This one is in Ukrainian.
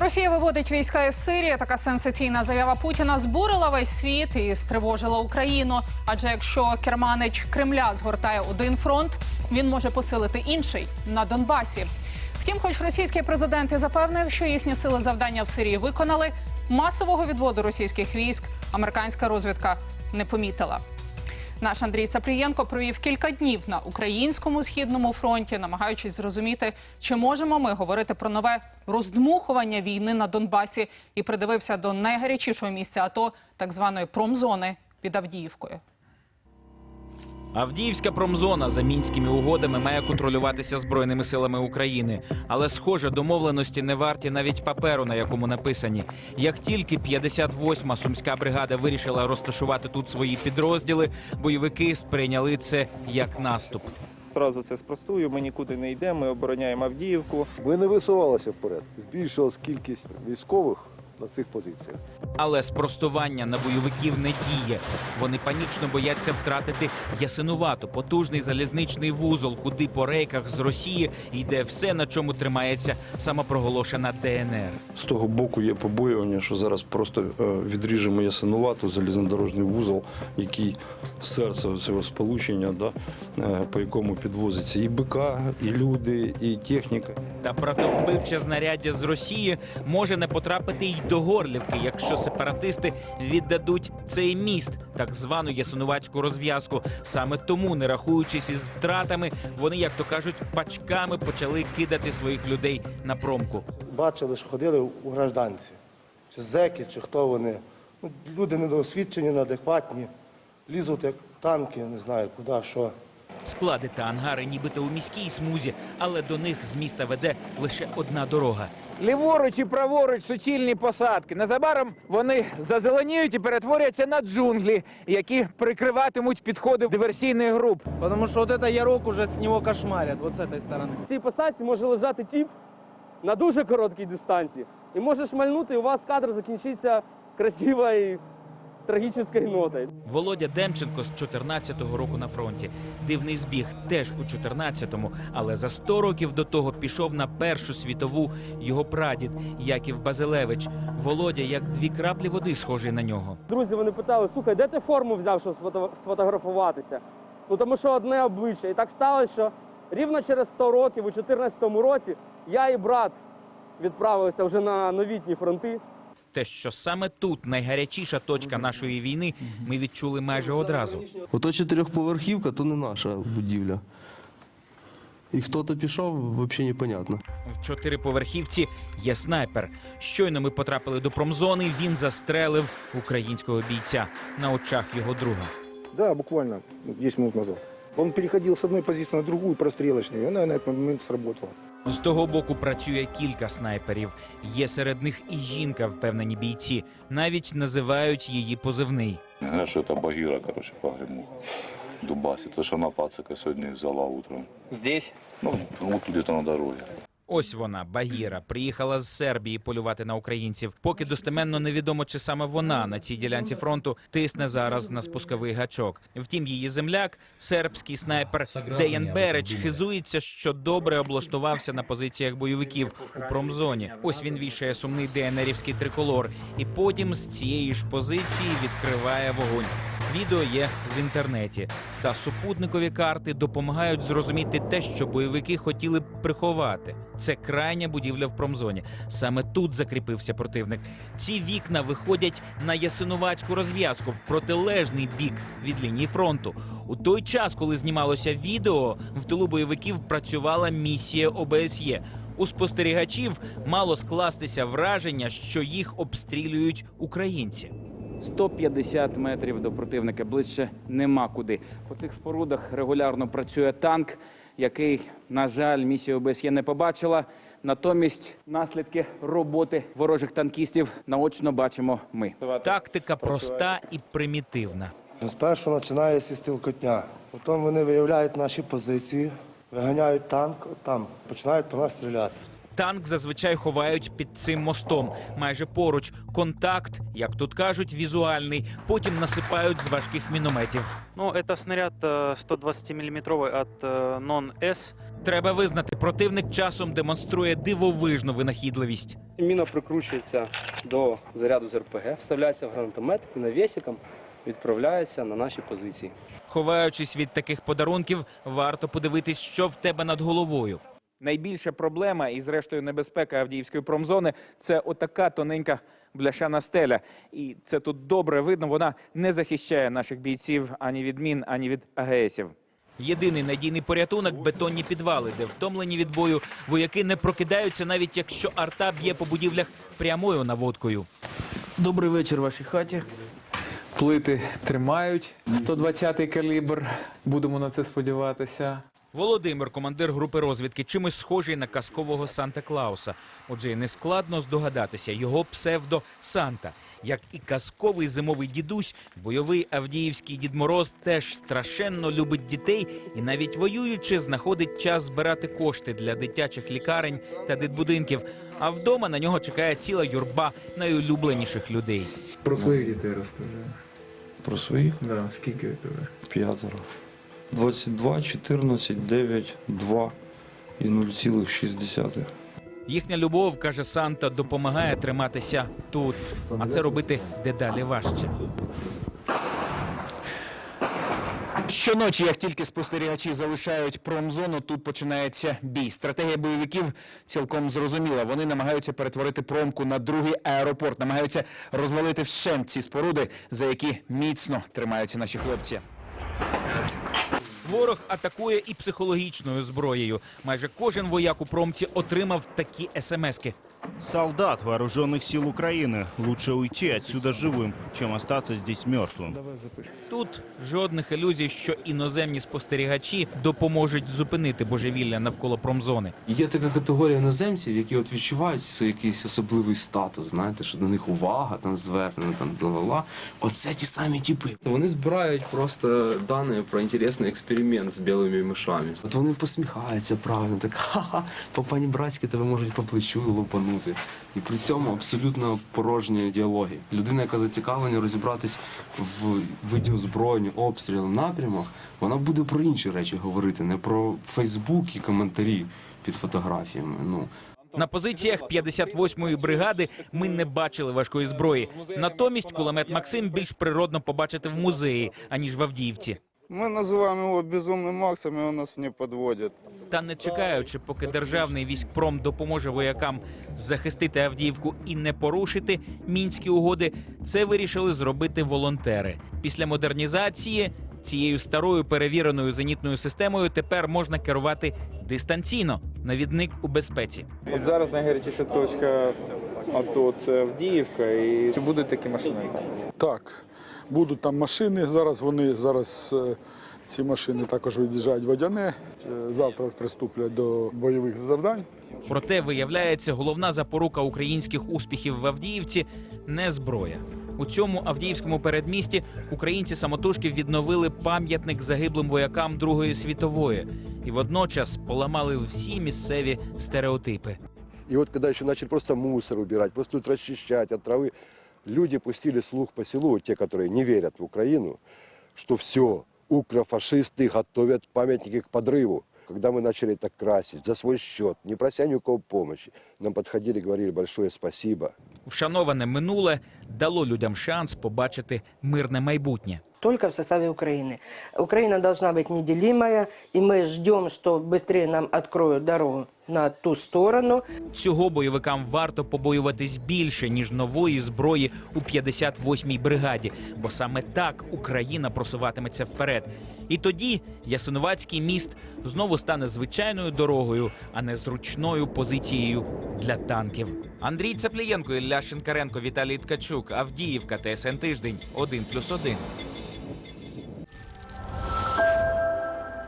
Росія виводить війська із Сирії. Така сенсаційна заява Путіна збурила весь світ і стривожила Україну. Адже якщо керманич Кремля згортає один фронт, він може посилити інший на Донбасі. Втім, хоч російський президент і запевнив, що їхні сили завдання в Сирії виконали, масового відводу російських військ американська розвідка не помітила. Наш Андрій Сапрієнко провів кілька днів на українському східному фронті, намагаючись зрозуміти, чи можемо ми говорити про нове роздмухування війни на Донбасі, і придивився до найгарячішого місця АТО, так званої промзони під Авдіївкою. Авдіївська промзона за мінськими угодами має контролюватися збройними силами України, але схоже, домовленості не варті навіть паперу, на якому написані. Як тільки 58-ма сумська бригада вирішила розташувати тут свої підрозділи, бойовики сприйняли це як наступ. Зразу це спростую. Ми нікуди не йдемо. Ми обороняємо Авдіївку. Ми не висувалися вперед. Збільшилась кількість військових на цих позиціях. Але спростування на бойовиків не діє. Вони панічно бояться втратити Ясинувату, потужний залізничний вузол, куди по рейках з Росії йде все, на чому тримається самопроголошена ДНР. З того боку є побоювання, що зараз просто е, відріжемо ясинувату залізнодорожний вузол, який серце цього сполучення, да, е, по якому підвозиться і БК, і люди, і техніка. Та братовбивче знаряддя з Росії може не потрапити й до Горлівки, якщо сепаратисти віддадуть цей міст, так звану ясинуватську розв'язку. Саме тому, не рахуючись із втратами, вони, як то кажуть, пачками почали кидати своїх людей на промку. бачили, що ходили у гражданці, чи зеки, чи хто вони. Ну, люди недоосвідчені, неадекватні, лізуть як танки, не знаю куди, що. Склади та ангари, нібито у міській смузі, але до них з міста веде лише одна дорога. Ліворуч і праворуч суцільні посадки. Незабаром вони зазеленіють і перетворяться на джунглі, які прикриватимуть підходи диверсійних груп. Потому что вот это ярок уже с него кошмарят, вот с этой стороны. В цій посадці може лежати тіп на дуже короткій дистанції. І може шмальнути, і у вас кадр закінчиться красивою трагічною нотою. Володя Демченко з 14-го року на фронті. Дивний збіг теж у 14-му, але за 100 років до того пішов на Першу світову його прадід Яків Базилевич. Володя як дві краплі води схожий на нього. Друзі, вони питали: слухай, де ти форму взяв, щоб сфотографуватися? Ну тому що одне обличчя. І так сталося, що рівно через 100 років, у 14-му році, я і брат відправилися вже на новітні фронти. Те, що саме тут найгарячіша точка нашої війни, ми відчули майже одразу. Ото чотирьохповерхівка то не наша будівля. І хто то пішов, взагалі непонятно. В чотириповерхівці є снайпер. Щойно ми потрапили до промзони. Він застрелив українського бійця на очах його друга. Да, буквально 10 минут назад. Он переходил с одной позиции на другую прострелочную, и она на этот момент сработала. З того боку працює кілька снайперів. Є серед них і жінка, впевнені бійці. Навіть називають її позивний. Говорят, что это Багира, короче, погремух. Дубасі, То, що вона пацика сьогодні взяла утром. Здесь? Ну, вот где-то на дороге. Ось вона, Багіра, приїхала з Сербії полювати на українців. Поки достеменно невідомо, чи саме вона на цій ділянці фронту тисне зараз на спусковий гачок. Втім, її земляк, сербський снайпер Деян Береч, хизується, що добре облаштувався на позиціях бойовиків у промзоні. Ось він вішає сумний ДНРівський триколор, і потім з цієї ж позиції відкриває вогонь. Відео є в інтернеті. Та супутникові карти допомагають зрозуміти те, що бойовики хотіли б приховати. Це крайня будівля в промзоні. Саме тут закріпився противник. Ці вікна виходять на ясинуватську розв'язку в протилежний бік від лінії фронту. У той час, коли знімалося відео, в тилу бойовиків працювала місія ОБСЄ. У спостерігачів мало скластися враження, що їх обстрілюють українці. 150 метрів до противника ближче нема куди. По цих спорудах регулярно працює танк, який, на жаль, місія ОБСЄ не побачила. Натомість наслідки роботи ворожих танкістів наочно бачимо ми. Тактика проста і примітивна. Спершу починається стрілкотня. Потім вони виявляють наші позиції, виганяють танк, там починають по нас стріляти Танк зазвичай ховають під цим мостом. Майже поруч контакт, як тут кажуть, візуальний. Потім насипають з важких мінометів. Ну, это снаряд 120-миллиметровый от э, НОН-С. Треба визнати, противник часом демонструє дивовижну винахідливість. Міна прикручується до заряду з РПГ, вставляється в гранатомет і навісиком відправляється на наші позиції. Ховаючись від таких подарунків, варто подивитись, що в тебе над головою. Найбільша проблема і, зрештою, небезпека Авдіївської промзони це отака тоненька бляшана стеля. І це тут добре видно. Вона не захищає наших бійців ані від мін, ані від АГСів. Єдиний надійний порятунок бетонні підвали, де втомлені від бою вояки не прокидаються, навіть якщо арта б'є по будівлях прямою наводкою. Добрий вечір вашій хаті. Плити тримають 120-й калібр. Будемо на це сподіватися. Володимир, командир групи розвідки, чимось схожий на казкового Санта Клауса. Отже, не складно здогадатися його псевдо Санта. Як і казковий зимовий дідусь, бойовий авдіївський дід Мороз теж страшенно любить дітей і навіть воюючи, знаходить час збирати кошти для дитячих лікарень та дитбудинків. А вдома на нього чекає ціла юрба найулюбленіших людей. Про своїх дітей розкажи. Про своїх Да, скільки у тебе? п'ятеро. 22, 14, 9, 2 і 0,6. Їхня любов, каже Санта, допомагає триматися тут, а це робити дедалі важче. Щоночі, як тільки спостерігачі залишають промзону, тут починається бій. Стратегія бойовиків цілком зрозуміла. Вони намагаються перетворити промку на другий аеропорт, намагаються розвалити вщент ці споруди, за які міцно тримаються наші хлопці. Ворог атакує і психологічною зброєю. Майже кожен вояк у промці отримав такі смски. Солдат вооруженных сил Украины. Лучше уйти отсюда живым, чем остаться здесь мертвым. Тут жодних ілюзій, що іноземні спостерігачі допоможуть зупинити божевілля навколо промзони. Є така категорія іноземців, які от відчувають це якийсь особливий статус, знаєте, що до них увага там звернена, там бла-бла-бла. Оце ті самі типи. Вони збирають просто дані про інтересний експеримент з білими мишами. От вони посміхаються правильно, так ха-ха, по пані братськи тебе можуть по плечу лупанути. І при цьому абсолютно порожні діалоги. Людина, яка зацікавлена розібратись в виді озброєння, обстрілу, напрямах, вона буде про інші речі говорити, не про Фейсбук і коментарі під фотографіями. Ну На позиціях 58-ї бригади ми не бачили важкої зброї. Натомість кулемет Максим більш природно побачити в музеї аніж в Авдіївці. Мы называем его безумным Максом, и он нас не подводит. Та не чекаючи, поки державний військпром допоможе воякам захистити Авдіївку і не порушити мінські угоди, це вирішили зробити волонтери. Після модернізації цією старою перевіреною зенітною системою тепер можна керувати дистанційно. Навідник у безпеці. От зараз найгарячіша точка АТО це Авдіївка. І чи будуть такі машини? Так, будуть там машини. Зараз вони зараз е, ці машини також від'їжджають водяне. Е, Завтра приступлять до бойових завдань. Проте виявляється, головна запорука українських успіхів в Авдіївці не зброя. У цьому авдіївському передмісті українці самотужки відновили пам'ятник загиблим воякам Другої світової і водночас поламали всі місцеві стереотипи. И вот когда еще начали просто мусор убирать, просто тут расчищать от травы, люди пустили слух по селу, те, которые не верят в Украину, что все, укрофашисты готовят памятники к подрыву. Когда мы начали это красить за свой счет, не прося ни у кого помощи, нам подходили и говорили большое спасибо. Вшановане минуле дало людям шанс побачити мирне майбутнє. только в составе Украины. Украина должна быть неделимая, и мы ждем, что быстрее нам откроют дорогу на ту сторону. Цього бойовикам варто побоюватись більше ніж нової зброї у 58-й бригаді, бо саме так Україна просуватиметься вперед. І тоді Ясиновацький міст знову стане звичайною дорогою, а не зручною позицією для танків. Андрій Цаплієнко, Ілля Шинкаренко, Віталій Ткачук, Авдіївка, ТСН Тиждень, 1+,1.